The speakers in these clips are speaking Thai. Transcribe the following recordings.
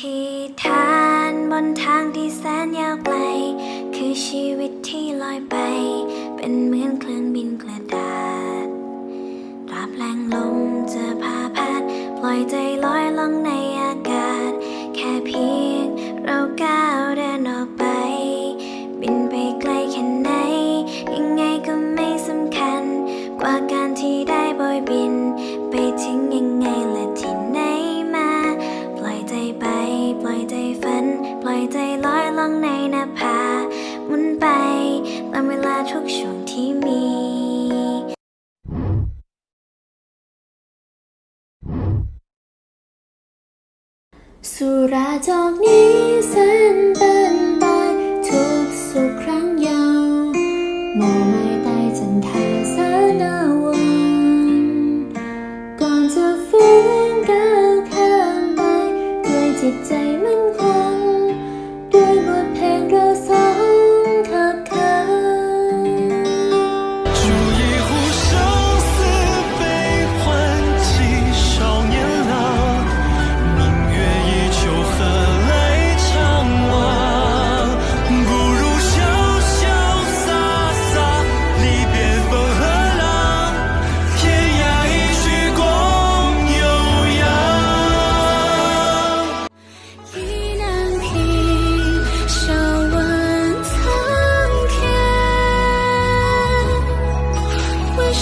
ธิษฐานบนทางที่แสนยาวไกล คือชีวิตที่ลอยไป เป็นเหมือนเครื่องบินกระดาษตราบแรงลมจะพาพัดปล่อยใจลอยลงในอากาศ แค่เพียงเราก้าวเดินออกไป บินไปไกลแค่ไหน ยังไงก็ไม่สำคัญ กว่าการที่ได้โบยบินไปถึ สุราจอกนี้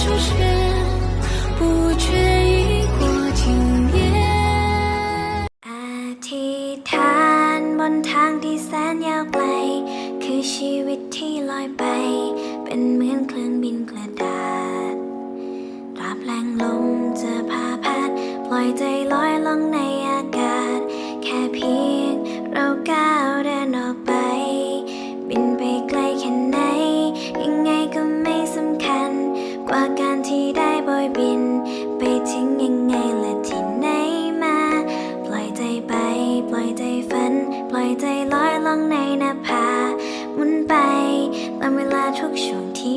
回首却不觉已过今夜。 อธิษฐานบนทางที่แสนยาวไกล คือชีวิตที่ลอยไป เป็นเหมือนเครื่องบินกระดาษตราบแรงลมจะพาพัด ปล่อยใจลอยลงในอากาศ อยใจลอยลองในหน้าผาหมุนไปตามเวลาทุกช่วงที่